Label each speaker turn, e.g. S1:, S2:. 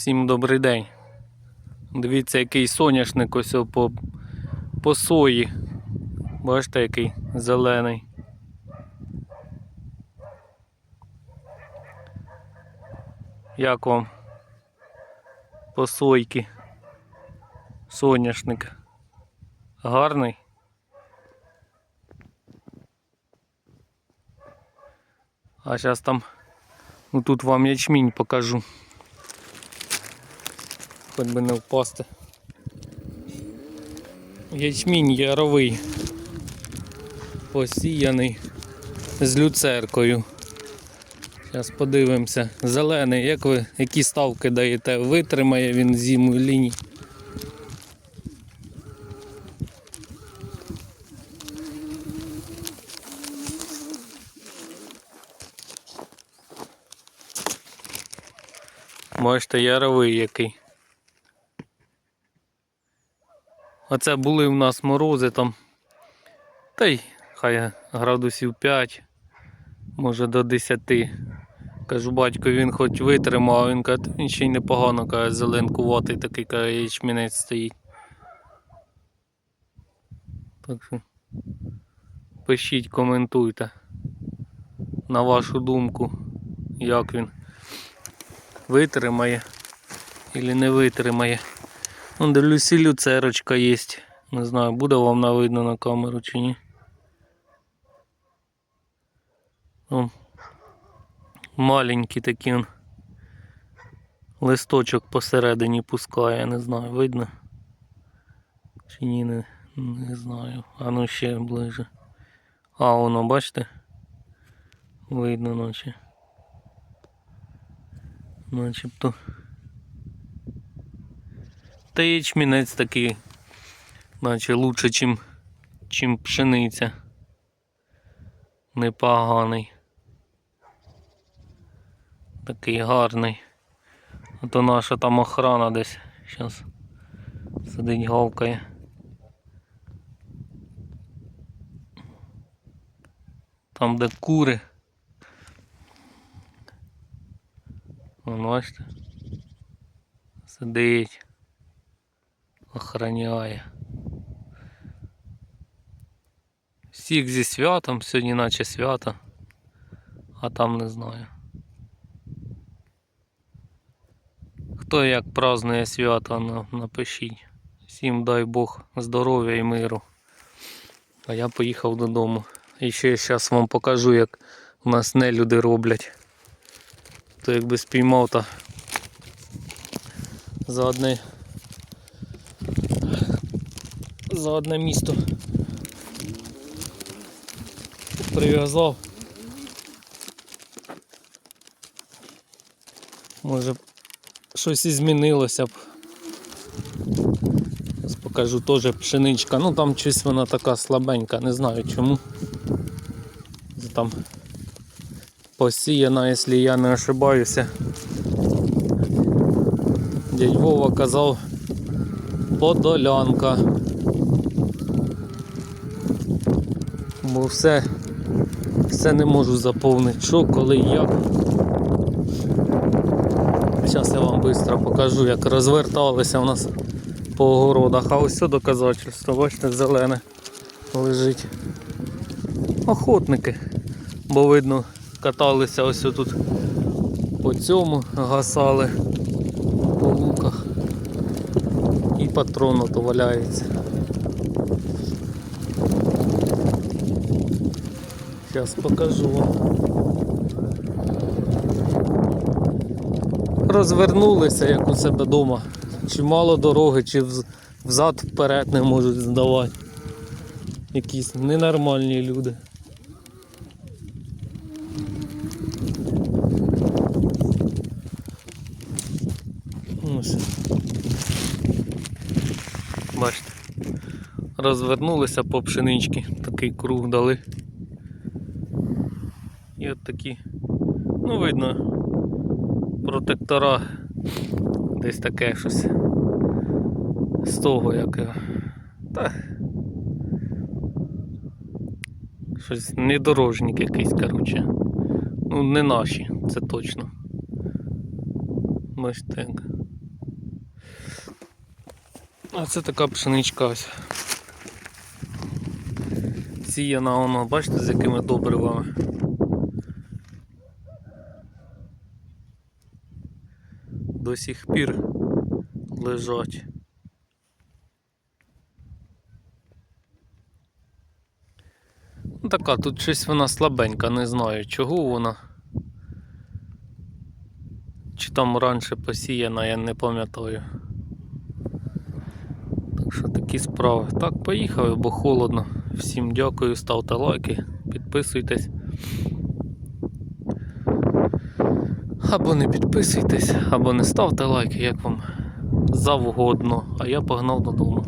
S1: Всім добрий день. Дивіться, який соняшник ось по, по сої. Бачите, який зелений. Як вам по сойки? Соняшник. Гарний. А зараз там, ну тут вам ячмінь покажу. Хоч би не впасти. Ячмінь яровий. Посіяний з люцеркою. Зараз подивимося. Зелений, як ви, які ставки даєте? Витримає він зиму лінії. Бачите, яровий який. Оце були в нас морози там. Та й хай градусів 5, може до 10. Кажу, батько, він хоч витримав, він каже, він ще й непогано, каже, зеленкуватий такий каже, ячмінець стоїть. Так що пишіть, коментуйте на вашу думку, як він витримає или не витримає. Вон дивлюсь, і люцерочка є. Не знаю, буде вам на видно на камеру чи ні. О, маленький такий он. Листочок посередині пускає, не знаю, видно. Чи ні, не, не знаю. А ну ще ближе. А, воно, бачите? Видно наче. Начебто. Та ячмінець такий, наче лучше, чим, чим пшениця. Непоганий. Такий гарний. А то наша там охрана десь зараз сидить гавкає. Там де кури. Вон бачите. Сидить. Охраняє. Всіх зі святом, сьогодні наче свято, а там не знаю. Хто як празднує свято, на- напишіть. Всім дай Бог здоров'я і миру. А я поїхав додому. І ще зараз вам покажу, як у нас не люди роблять. То якби спіймав, то за одне за одне місто прив'язав. Може щось і змінилося б. Зараз покажу теж пшеничка. Ну там щось вона така слабенька, не знаю чому. Там посіяна, якщо я не ошибаюся. Дядь Вова казав подолянка. Бо все, все не можу заповнити. Що, коли, як. Зараз я вам швидко покажу, як розверталися у нас по огородах. А ось все доказательство, бачите, зелене лежить. Охотники. Бо видно, каталися ось тут по цьому, гасали по луках. І патрон валяється. Зараз покажу вам. Розвернулися як у себе вдома. Чи мало дороги, чи взад вперед не можуть здавати. Якісь ненормальні люди. Бачите. Розвернулися по пшенички, такий круг дали. І от такі, ну видно, протектора десь таке щось з того як. його. Та щось недорожник якийсь, коротше. Ну, не наші, це точно. Бачите як. А це така пшеничка ось. Сіяна воно, бачите, з якими добривами. До сих пір лежать. Ну, така, тут щось вона слабенька, не знаю чого вона. Чи там раніше посіяна, я не пам'ятаю. Так що такі справи. Так, поїхали, бо холодно. Всім дякую, ставте лайки, підписуйтесь. Або не підписуйтесь, або не ставте лайки, як вам завгодно. А я погнав додому.